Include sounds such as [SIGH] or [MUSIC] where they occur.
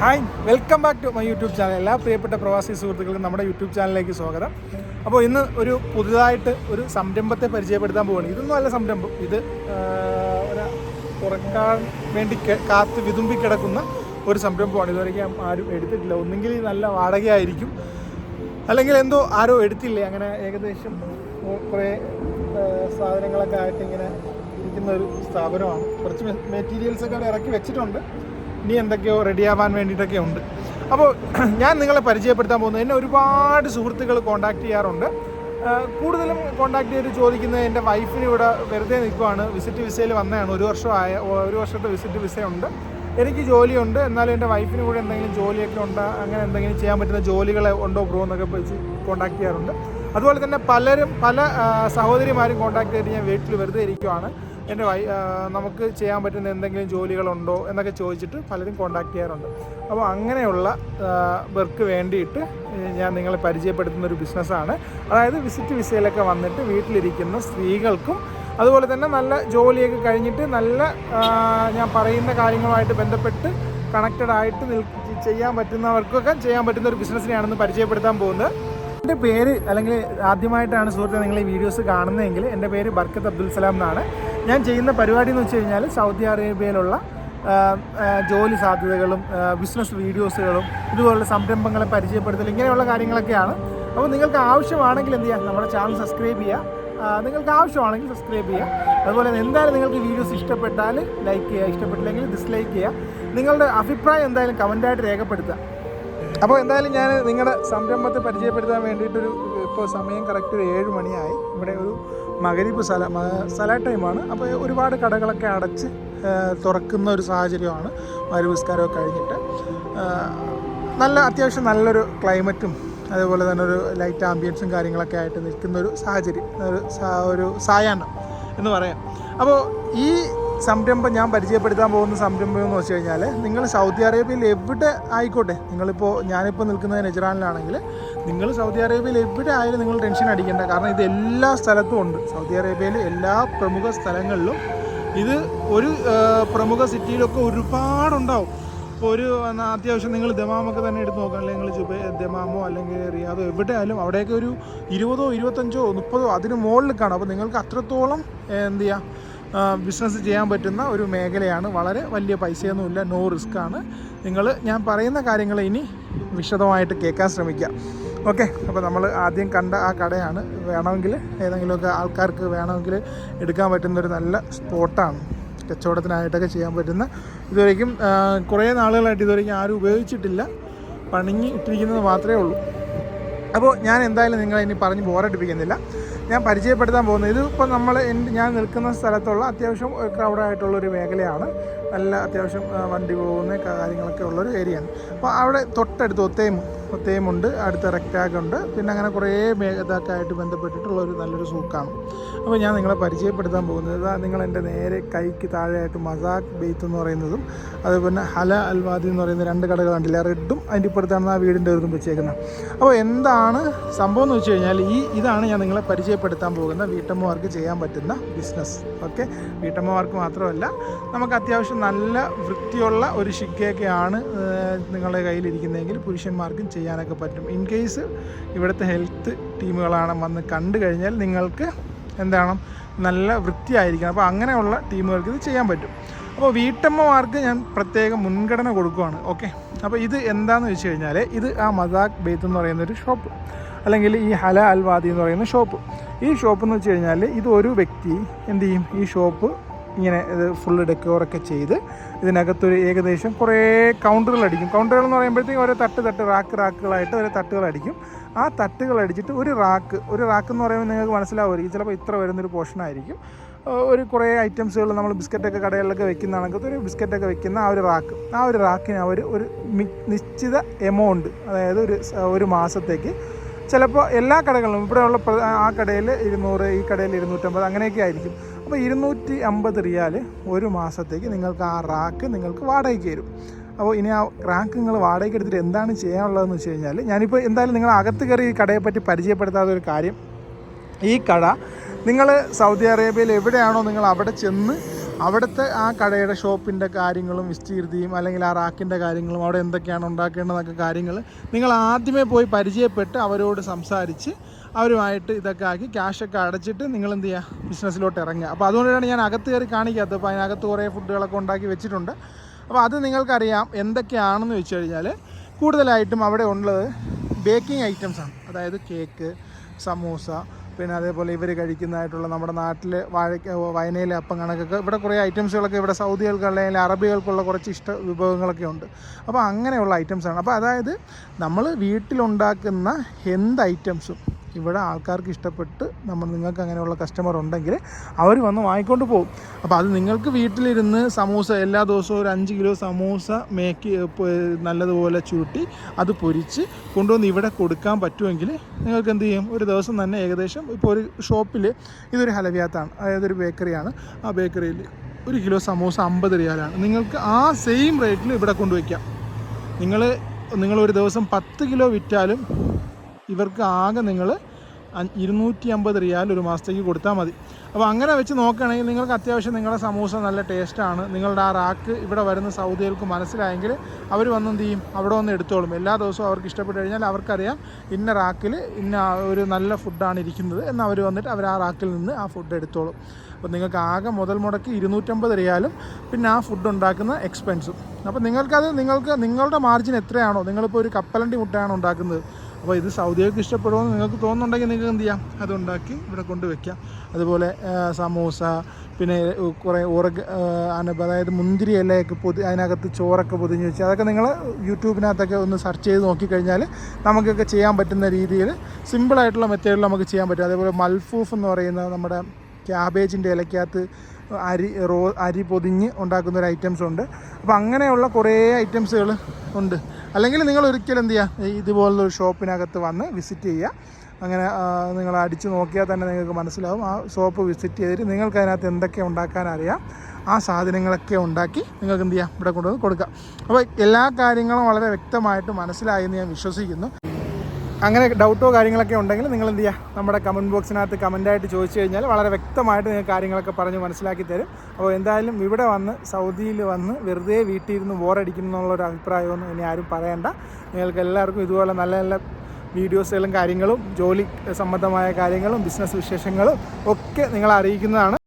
Hi welcome back to my YouTube channel. എല്ലാ പ്രിയപ്പെട്ട പ്രവാസി സുഹൃത്തുക്കൾക്കും നമ്മുടെ യൂട്യൂബ് ചാനലിലേക്ക് സ്വാഗതം. അപ്പോൾ ഇന്ന് ഒരു പുതുതായിട്ട് ഒരു സംരംഭത്തെ പരിചയപ്പെടുത്താൻ പോവുകയാണ് ഇതൊന്നും അല്ല സംരംഭം. ഇത് കുറയ്ക്കാൻ വേണ്ടി കാത്ത് വിതുമ്പി കിടക്കുന്ന ഒരു സംരംഭമാണ്. ഇതുവരെയ്ക്കും ആരും എടുത്തിട്ടില്ല. ഒന്നെങ്കിൽ നല്ല വാടകയായിരിക്കും. അല്ലെങ്കിൽ എന്തോ ആരോ എടുത്തില്ലേ? അങ്ങനെ ഏകദേശം കുറേ സാധനങ്ങളൊക്കെ ആയിട്ട് ഇങ്ങനെ ഇരിക്കുന്ന ഒരു സ്ഥാപനമാണ്. കുറച്ച് മെറ്റീരിയൽസൊക്കെ അവിടെ ഇറക്കി വെച്ചിട്ടുണ്ട്. ഇനി എന്തൊക്കെയോ റെഡിയാവാൻ വേണ്ടിയിട്ടൊക്കെ ഉണ്ട്. അപ്പോൾ [CLEARS THROAT] ഞാൻ നിങ്ങളെ പരിചയപ്പെടുത്താൻ പോകുന്നത് എന്നെ ഒരുപാട് സുഹൃത്തുക്കൾ കോൺടാക്ട് ചെയ്യാറുണ്ട്. കൂടുതലും കോൺടാക്ട് ചെയ്ത് ചോദിക്കുന്നത് എന്റെ വൈഫിന് ഇവിടെ വെറുതെ നിൽക്കുവാണ്. വിസിറ്റ് വിസയിൽ വന്നതാണ്. ഒരു വർഷമായ ഒരു വർഷത്തെ വിസിറ്റ് വിസയുണ്ട് എനിക്ക് ജോലിയുണ്ട്. എന്നാലും എന്റെ വൈഫിന് കൂടെ എന്തെങ്കിലും ജോലിയൊക്കെ ഉണ്ടോ അങ്ങനെ എന്തെങ്കിലും ചെയ്യാൻ പറ്റുന്ന ജോലികൾ ഉണ്ടോ ബ്രോ എന്നൊക്കെ വെച്ച് കോൺടാക്ട് ചെയ്യാറുണ്ട്. അതുപോലെ തന്നെ പലരും പല സഹോദരിമാരും കോൺടാക്ട് ചെയ്തിട്ട് ഞാൻ വീട്ടിൽ വെറുതെ ഇരിക്കുവാണ്. എന്റെ വൈ നമുക്ക് ചെയ്യാൻ പറ്റുന്ന എന്തെങ്കിലും ജോലികളുണ്ടോ എന്നൊക്കെ ചോദിച്ചിട്ട് പലരും കോണ്ടാക്ട് ചെയ്യാറുണ്ട്. അപ്പോൾ അങ്ങനെയുള്ള വർക്ക് വേണ്ടിയിട്ട് ഞാൻ നിങ്ങളെ പരിചയപ്പെടുത്തുന്ന ഒരു ബിസിനസ്സാണ് അതായത് വിസിറ്റ് വിസയിലൊക്കെ വന്നിട്ട് വീട്ടിലിരിക്കുന്ന സ്ത്രീകൾക്കും അതുപോലെ തന്നെ നല്ല ജോലിയൊക്കെ കഴിഞ്ഞിട്ട് നല്ല ഞാൻ പറയുന്ന കാര്യങ്ങളുമായിട്ട് ബന്ധപ്പെട്ട് കണക്റ്റഡ് ആയിട്ട് നിൽ ചെയ്യാൻ പറ്റുന്നവർക്കൊക്കെ ചെയ്യാൻ പറ്റുന്ന ഒരു ബിസിനസ്സിനെയാണെന്ന് പരിചയപ്പെടുത്താൻ പോകുന്നത്. എന്റെ പേര് അല്ലെങ്കിൽ ആദ്യമായിട്ടാണ് സുഹൃത്തെ നിങ്ങൾ ഈ വീഡിയോസ് കാണുന്നതെങ്കിൽ എന്റെ പേര് ബർക്കത്ത് അബ്ദുൽ സലാം എന്നാണ്. ഞാൻ ചെയ്യുന്ന പരിപാടി എന്ന് വെച്ച് കഴിഞ്ഞാൽ സൗദി അറേബ്യയിലുള്ള ജോലി സാധ്യതകളും ബിസിനസ് വീഡിയോസുകളും ഇതുപോലുള്ള സംരംഭങ്ങളെ പരിചയപ്പെടുത്തൽ ഇങ്ങനെയുള്ള കാര്യങ്ങളൊക്കെയാണ്. അപ്പോൾ നിങ്ങൾക്ക് ആവശ്യമാണെങ്കിൽ എന്ത് ചെയ്യുക നമ്മുടെ ചാനൽ സബ്സ്ക്രൈബ് ചെയ്യുക നിങ്ങൾക്ക് ആവശ്യമാണെങ്കിൽ സബ്സ്ക്രൈബ് ചെയ്യുക അതുപോലെ എന്തായാലും നിങ്ങൾക്ക് വീഡിയോസ് ഇഷ്ടപ്പെട്ടാൽ ലൈക്ക് ചെയ്യുക. ഇഷ്ടപ്പെട്ടില്ലെങ്കിൽ ഡിസ്ലൈക്ക് ചെയ്യുക. നിങ്ങളുടെ അഭിപ്രായം എന്തായാലും കമന്റായിട്ട് രേഖപ്പെടുത്തുക. അപ്പോൾ എന്തായാലും ഞാൻ നിങ്ങളുടെ സംരംഭത്തെ പരിചയപ്പെടുത്താൻ വേണ്ടിയിട്ടൊരു ഇപ്പോൾ സമയം കറക്റ്റ് ഒരു ഏഴ് മണിയായി. ഇവിടെ ഒരു മകരീപ്പ് സ്ഥല സല ടൈമാണ്. അപ്പോൾ ഒരുപാട് കടകളൊക്കെ അടച്ച് തുറക്കുന്ന ഒരു സാഹചര്യമാണ് മരുവിസ്കാരമൊക്കെ കഴിഞ്ഞിട്ട്. നല്ല അത്യാവശ്യം നല്ലൊരു ക്ലൈമറ്റും അതേപോലെ തന്നെ ഒരു ലൈറ്റ് ആംബിയൻസും കാര്യങ്ങളൊക്കെ ആയിട്ട് നിൽക്കുന്ന ഒരു സാഹചര്യം ഒരു ഒരു സായാഹ്നം എന്ന് പറയാം. അപ്പോൾ ഈ സംരംഭം ഞാൻ പരിചയപ്പെടുത്താൻ പോകുന്ന സംരംഭം എന്ന് വെച്ച് കഴിഞ്ഞാൽ നിങ്ങൾ സൗദി അറേബ്യയിൽ എവിടെ ആയിക്കോട്ടെ നിങ്ങളിപ്പോൾ ഞാനിപ്പോൾ നിൽക്കുന്നത് നെജറാനിലാണെങ്കിൽ നിങ്ങൾ സൗദി അറേബ്യയിൽ എവിടെ ആയാലും നിങ്ങൾ ടെൻഷൻ അടിക്കേണ്ട. കാരണം ഇത് എല്ലാ സ്ഥലത്തും ഉണ്ട്. സൗദി അറേബ്യയിലെ എല്ലാ പ്രമുഖ സ്ഥലങ്ങളിലും ഇത് ഒരു പ്രമുഖ സിറ്റിയിലൊക്കെ ഒരുപാടുണ്ടാവും. ഇപ്പോൾ ഒരു അത്യാവശ്യം നിങ്ങൾ ദമാമൊക്കെ തന്നെ എടുത്ത് നോക്കാം അല്ലെങ്കിൽ നിങ്ങൾ ജുബൈ ദമാമോ അല്ലെങ്കിൽ റിയാദോ എവിടെ ആയാലും അവിടെയൊക്കെ ഒരു ഇരുപതോ ഇരുപത്തഞ്ചോ മുപ്പതോ അതിന് മുകളിൽ കാണും. അപ്പോൾ നിങ്ങൾക്ക് അത്രത്തോളം എന്ത് ചെയ്യാം? ബിസിനസ് ചെയ്യാൻ പറ്റുന്ന ഒരു മേഖലയാണ്. വളരെ വലിയ പൈസയൊന്നുമില്ല നോ റിസ്ക് ആണ്. നിങ്ങൾ ഞാൻ പറയുന്ന കാര്യങ്ങൾ ഇനി വിശദമായിട്ട് കേൾക്കാൻ ശ്രമിക്കുക ഓക്കെ അപ്പോൾ നമ്മൾ ആദ്യം കണ്ട ആ കടയാണ്. വേണമെങ്കിൽ ഏതെങ്കിലുമൊക്കെ ആൾക്കാർക്ക് വേണമെങ്കിൽ എടുക്കാൻ പറ്റുന്ന ഒരു നല്ല സ്പോട്ടാണ്. കച്ചവടത്തിനായിട്ടൊക്കെ ചെയ്യാൻ പറ്റുന്ന ഇതുവരേക്കും കുറേ നാളുകളായിട്ട് ഇതുവരേക്കും ആരും ഉപയോഗിച്ചിട്ടില്ല. പണിഞ്ഞ് ഇട്ടിരിക്കുന്നത് മാത്രമേ ഉള്ളൂ. അപ്പോൾ ഞാൻ എന്തായാലും നിങ്ങളെ ഇനി പറഞ്ഞ് ബോറടിപ്പിക്കുന്നില്ല. ഞാൻ പരിചയപ്പെടുത്താൻ പോകുന്നത്. ഇത് നമ്മൾ എന്റെ ഞാൻ നിൽക്കുന്ന സ്ഥലത്തുള്ള അത്യാവശ്യം ക്രൗഡായിട്ടുള്ളൊരു മേഖലയാണ്. നല്ല അത്യാവശ്യം വണ്ടി പോകുന്ന കാര്യങ്ങളൊക്കെ ഉള്ളൊരു ഏരിയയാണ് അപ്പോൾ അവിടെ തൊട്ടടുത്ത് ഒത്തേം ഒത്തേമുണ്ട് അടുത്ത റെക്റ്റാഗുണ്ട് പിന്നെ അങ്ങനെ കുറേ മേഘതാക്കായിട്ട് ആയിട്ട് ബന്ധപ്പെട്ടിട്ടുള്ള ഒരു നല്ലൊരു സൂക്കാണ്. അപ്പോൾ ഞാൻ നിങ്ങളെ പരിചയപ്പെടുത്താൻ പോകുന്നത് നിങ്ങൾ എന്റെ നേരെ കൈക്ക് താഴെയായിട്ട് മസാഖ് ബെയ്ത്ത് എന്ന് പറയുന്നതും അതുപോലെ ഹല അൽവാദി എന്ന് പറയുന്ന രണ്ട് കടകൾ കണ്ടില്ല റെഡും അതിന്റെ ഇപ്പുറത്താണ് ആ വീടിന്റെ ഒരു വെച്ചേക്കുന്നത്. അപ്പോൾ എന്താണ് സംഭവം എന്ന് വെച്ച് കഴിഞ്ഞാൽ ഈ ഇതാണ് ഞാൻ നിങ്ങളെ പരിചയപ്പെടുത്താൻ പോകുന്ന വീട്ടമ്മമാർക്ക് ചെയ്യാൻ പറ്റുന്ന ബിസിനസ് ഓക്കെ വീട്ടമ്മമാർക്ക് മാത്രമല്ല നമുക്ക് അത്യാവശ്യം നല്ല വൃത്തിയുള്ള ഒരു ശിക്കയൊക്കെയാണ് നിങ്ങളുടെ കയ്യിലിരിക്കുന്നതെങ്കിൽ പുരുഷന്മാർക്കും ചെയ്യാനൊക്കെ പറ്റും. ഇൻ കേസ് ഇവിടുത്തെ ഹെൽത്ത് ടീമുകളാണ് വന്ന് കണ്ടു കഴിഞ്ഞാൽ നിങ്ങൾക്ക് എന്താണ് നല്ല വൃത്തിയായിരിക്കണം. അപ്പോൾ അങ്ങനെയുള്ള ടീമുകൾക്ക് ഇത് ചെയ്യാൻ പറ്റും. അപ്പോൾ വീട്ടമ്മമാർക്ക് ഞാൻ പ്രത്യേകം മുൻഗണന കൊടുക്കുകയാണ് ഓക്കെ അപ്പോൾ ഇത് എന്താണെന്ന് വെച്ച് കഴിഞ്ഞാൽ ഇത് ആ മസാഖ് ബെയ്ത്ത് എന്ന് പറയുന്ന ഒരു ഷോപ്പ് അല്ലെങ്കിൽ ഈ ഹല അൽവാദി എന്ന് പറയുന്ന ഷോപ്പ് ഈ ഷോപ്പ് എന്ന് വെച്ച് കഴിഞ്ഞാൽ ഇത് ഒരു വ്യക്തി എന്ത് ചെയ്യും? ഈ ഷോപ്പ് ഇങ്ങനെ ഇത് ഫുള്ള് ഡെക്കോറൊക്കെ ചെയ്ത് ഇതിനകത്തൊരു ഏകദേശം കുറേ കൗണ്ടറുകൾ അടിക്കും കൗണ്ടറുകൾ എന്ന് പറയുമ്പോഴത്തേക്കും ഓരോ തട്ട് തട്ട് റാക്ക് റാക്കുകളായിട്ട് ഓരോ തട്ടുകൾ അടിക്കും ആ തട്ടുകൾ അടിച്ചിട്ട് ഒരു റാക്ക് ഒരു റാക്ക് എന്ന് പറയുമ്പോൾ നിങ്ങൾക്ക് മനസ്സിലാവുമായിരിക്കും. ചിലപ്പോൾ ഇത്ര വരുന്നൊരു പോർഷൻ ആയിരിക്കും. ഒരു കുറേ ഐറ്റംസുകൾ നമ്മൾ ബിസ്ക്കറ്റൊക്കെ കടകളിലൊക്കെ വെക്കുന്ന കണക്കത്ത് ഒരു ബിസ്ക്കറ്റൊക്കെ വെക്കുന്ന ആ ഒരു റാക്ക് ആ ഒരു റാക്കിന് അവർ ഒരു നിശ്ചിത എമൗണ്ട് അതായത് ഒരു ഒരു മാസത്തേക്ക് ചിലപ്പോൾ എല്ലാ കടകളിലും ഇവിടെയുള്ള ആ കടയിൽ ഇരുന്നൂറ് ഈ കടയിൽ ഇരുന്നൂറ്റമ്പത് അങ്ങനെയൊക്കെ ആയിരിക്കും. അപ്പോൾ ഇരുന്നൂറ്റി അമ്പത് റിയാൽ ഒരു മാസത്തേക്ക് നിങ്ങൾക്ക് ആ റാക്ക് നിങ്ങൾക്ക് വാടകയ്ക്ക് തരും. അപ്പോൾ ഇനി ആ റാക്ക് നിങ്ങൾ വാടകയ്ക്ക് എടുത്തിട്ട് എന്താണ് ചെയ്യാനുള്ളതെന്ന് വെച്ച് കഴിഞ്ഞാൽ ഞാനിപ്പോൾ എന്തായാലും നിങ്ങൾ അകത്ത് കയറി ഈ കടയെ പറ്റി പരിചയപ്പെടുത്താത്ത ഒരു കാര്യം. ഈ കട നിങ്ങൾ സൗദി അറേബ്യയിൽ എവിടെയാണോ നിങ്ങൾ അവിടെ ചെന്ന് അവിടുത്തെ ആ കടയുടെ ഷോപ്പിന്റെ കാര്യങ്ങളും വിസ്തീർത്തിയും അല്ലെങ്കിൽ ആ റാക്കിന്റെ കാര്യങ്ങളും അവിടെ എന്തൊക്കെയാണ് ഉണ്ടാക്കേണ്ടതൊക്കെ കാര്യങ്ങൾ നിങ്ങൾ ആദ്യമേ പോയി പരിചയപ്പെട്ട് അവരോട് സംസാരിച്ച് അവരുമായിട്ട് ഇതൊക്കെ ആക്കി ക്യാഷൊക്കെ അടച്ചിട്ട് നിങ്ങൾ എന്ത് ചെയ്യുക ബിസിനസ്സിലോട്ട് ഇറങ്ങുക. അപ്പോൾ അതുകൊണ്ടാണ് ഞാൻ അകത്ത് കയറി കാണിക്കാത്തത്. അപ്പോൾ അതിനകത്ത് കുറേ ഫുഡുകളൊക്കെ ഉണ്ടാക്കി വെച്ചിട്ടുണ്ട്. അപ്പോൾ അത് നിങ്ങൾക്കറിയാം എന്തൊക്കെയാണെന്ന് വെച്ച് കഴിഞ്ഞാൽ കൂടുതലായിട്ടും അവിടെ ഉള്ളത് ബേക്കിംഗ് ഐറ്റംസ് ആണ്. അതായത് കേക്ക് സമൂസ പിന്നെ അതേപോലെ ഇവർ കഴിക്കുന്നതായിട്ടുള്ള നമ്മുടെ നാട്ടിൽ വാഴ വയനയിലെ അപ്പം കണക്കൊക്കെ ഇവിടെ കുറേ ഐറ്റംസുകളൊക്കെ ഇവിടെ സൗദികൾക്ക് അല്ലെങ്കിൽ അറബികൾക്കുള്ള കുറച്ച് ഇഷ്ട വിഭവങ്ങളൊക്കെ ഉണ്ട്. അപ്പോൾ അങ്ങനെയുള്ള ഐറ്റംസാണ് അപ്പോൾ അതായത് നമ്മൾ വീട്ടിലുണ്ടാക്കുന്ന എന്ത് ഐറ്റംസും ഇവിടെ ആൾക്കാർക്ക് ഇഷ്ടപ്പെട്ട് നമ്മൾ നിങ്ങൾക്ക് അങ്ങനെയുള്ള കസ്റ്റമർ ഉണ്ടെങ്കിൽ അവർ വന്ന് വാങ്ങിക്കൊണ്ട് പോകും. അപ്പോൾ അത് നിങ്ങൾക്ക് വീട്ടിലിരുന്ന് സമൂസ എല്ലാ ദിവസവും ഒരു അഞ്ച് കിലോ സമൂസ മേക്ക് നല്ലതുപോലെ ചുരുട്ടി അത് പൊരിച്ച് കൊണ്ടുവന്ന് ഇവിടെ കൊടുക്കാൻ പറ്റുമെങ്കിൽ നിങ്ങൾക്ക് എന്ത് ചെയ്യും? ഒരു ദിവസം തന്നെ ഏകദേശം ഇപ്പോൾ ഒരു ഷോപ്പിൽ ഇതൊരു ഹലവിയാത്താണ് അതായത് ഒരു ബേക്കറിയാണ് ആ ബേക്കറിയിൽ ഒരു കിലോ സമൂസ അമ്പത് റിയാലാണ്. നിങ്ങൾക്ക് ആ സെയിം റേറ്റിൽ ഇവിടെ കൊണ്ടുവയ്ക്കാം നിങ്ങൾ നിങ്ങൾ ഒരു ദിവസം പത്ത് കിലോ വിറ്റാലും ഇവർക്ക് ആകെ നിങ്ങൾ ഇരുന്നൂറ്റി അമ്പത് റിയാൽ ഒരു മാസത്തേക്ക് കൊടുത്താൽ മതി. അപ്പോൾ അങ്ങനെ വെച്ച് നോക്കുകയാണെങ്കിൽ നിങ്ങൾക്ക് അത്യാവശ്യം നിങ്ങളുടെ സമൂസ നല്ല ടേസ്റ്റാണ് നിങ്ങളുടെ ആ റാക്ക് ഇവിടെ വരുന്ന സൗദികൾക്ക് മനസ്സിലായെങ്കിൽ അവർ വന്ന് എന്ത് ചെയ്യും? അവിടെ വന്ന് എടുത്തോളും. എല്ലാ ദിവസവും അവർക്ക് ഇഷ്ടപ്പെട്ട് കഴിഞ്ഞാൽ അവർക്കറിയാം ഇന്ന റാക്കിൽ ഇന്ന ഒരു നല്ല ഫുഡാണ് ഇരിക്കുന്നത് എന്ന് അവർ വന്നിട്ട് അവർ ആ റാക്കിൽ നിന്ന് ആ ഫുഡ് എടുത്തോളും. അപ്പോൾ നിങ്ങൾക്ക് ആകെ മുതൽ മുടക്കി ഇരുന്നൂറ്റമ്പത് റിയാലും പിന്നെ ആ ഫുഡ് ഉണ്ടാക്കുന്ന എക്സ്പെൻസും അപ്പോൾ നിങ്ങൾക്കത് നിങ്ങൾക്ക് നിങ്ങളുടെ മാർജിൻ എത്രയാണോ നിങ്ങളിപ്പോൾ ഒരു കപ്പലണ്ടി മുട്ടയാണ് ഉണ്ടാക്കുന്നത്? അപ്പോൾ ഇത് സൗദികൾക്ക് ഇഷ്ടപ്പെടുമെന്ന് നിങ്ങൾക്ക് തോന്നുന്നുണ്ടെങ്കിൽ നിങ്ങൾക്ക് എന്ത് ചെയ്യാം? അതുണ്ടാക്കി ഇവിടെ കൊണ്ടുവയ്ക്കാം അതുപോലെ സമൂസ പിന്നെ കുറേ ഉറഗ് അനബ് അതായത് മുന്തിരി ഇലയൊക്കെ പൊതി അതിനകത്ത് ചോറൊക്കെ പൊതിഞ്ഞ് വെച്ച് അതൊക്കെ നിങ്ങൾ യൂട്യൂബിനകത്തൊക്കെ ഒന്ന് സെർച്ച് ചെയ്ത് നോക്കിക്കഴിഞ്ഞാൽ നമുക്കൊക്കെ ചെയ്യാൻ പറ്റുന്ന രീതിയിൽ സിമ്പിളായിട്ടുള്ള മെത്തേഡിൽ നമുക്ക് ചെയ്യാൻ പറ്റും. അതേപോലെ മൽഫൂഫ് എന്ന് പറയുന്ന നമ്മുടെ ക്യാബേജിന്റെ ഇലയ്ക്കകത്ത് അരി റോ അരി പൊതിഞ്ഞ് ഉണ്ടാക്കുന്ന ഒരു ഐറ്റംസ് ഉണ്ട്. അപ്പോൾ അങ്ങനെയുള്ള കുറേ ഐറ്റംസുകൾ ഉണ്ട്. അല്ലെങ്കിൽ നിങ്ങൾ ഒരിക്കലും എന്ത് ചെയ്യുക? ഇതുപോലുള്ള ഒരു ഷോപ്പിനകത്ത് വന്ന് വിസിറ്റ് ചെയ്യുക. അങ്ങനെ നിങ്ങൾ അടിച്ചു നോക്കിയാൽ തന്നെ നിങ്ങൾക്ക് മനസ്സിലാവും. ആ ഷോപ്പ് വിസിറ്റ് ചെയ്തിട്ട് നിങ്ങൾക്ക് അതിനകത്ത് എന്തൊക്കെ ഉണ്ടാക്കാൻ അറിയാം. ആ സാധനങ്ങളൊക്കെ ഉണ്ടാക്കി നിങ്ങൾക്ക് എന്ത് ചെയ്യാം? ഇവിടെ കൊണ്ടുവന്ന് കൊടുക്കാം. അപ്പോൾ എല്ലാ കാര്യങ്ങളും വളരെ വ്യക്തമായിട്ട് മനസ്സിലായെന്ന് ഞാൻ വിശ്വസിക്കുന്നു. അങ്ങനെ ഡൗട്ടോ കാര്യങ്ങളൊക്കെ ഉണ്ടെങ്കിൽ നിങ്ങൾ എന്ത് ചെയ്യുക നമ്മുടെ കമന്റ് ബോക്സിനകത്ത് കമന്റായിട്ട് ചോദിച്ചു കഴിഞ്ഞാൽ വളരെ വ്യക്തമായിട്ട് നിങ്ങൾ കാര്യങ്ങളൊക്കെ പറഞ്ഞ് മനസ്സിലാക്കി തരും. അപ്പോൾ എന്തായാലും ഇവിടെ വന്ന് സൗദിയിൽ വന്ന് വെറുതെ വീട്ടിൽ ഇരുന്ന് ബോറടിക്കുന്നു എന്നുള്ളൊരു അഭിപ്രായമൊന്നും ഇനി ആരും പറയണ്ട. നിങ്ങൾക്ക് എല്ലാവർക്കും ഇതുപോലെ നല്ല നല്ല വീഡിയോസുകളും കാര്യങ്ങളും ജോലി സംബന്ധമായ കാര്യങ്ങളും ബിസിനസ് വിശേഷങ്ങളും ഒക്കെ നിങ്ങളെ അറിയിക്കുന്നതാണ്.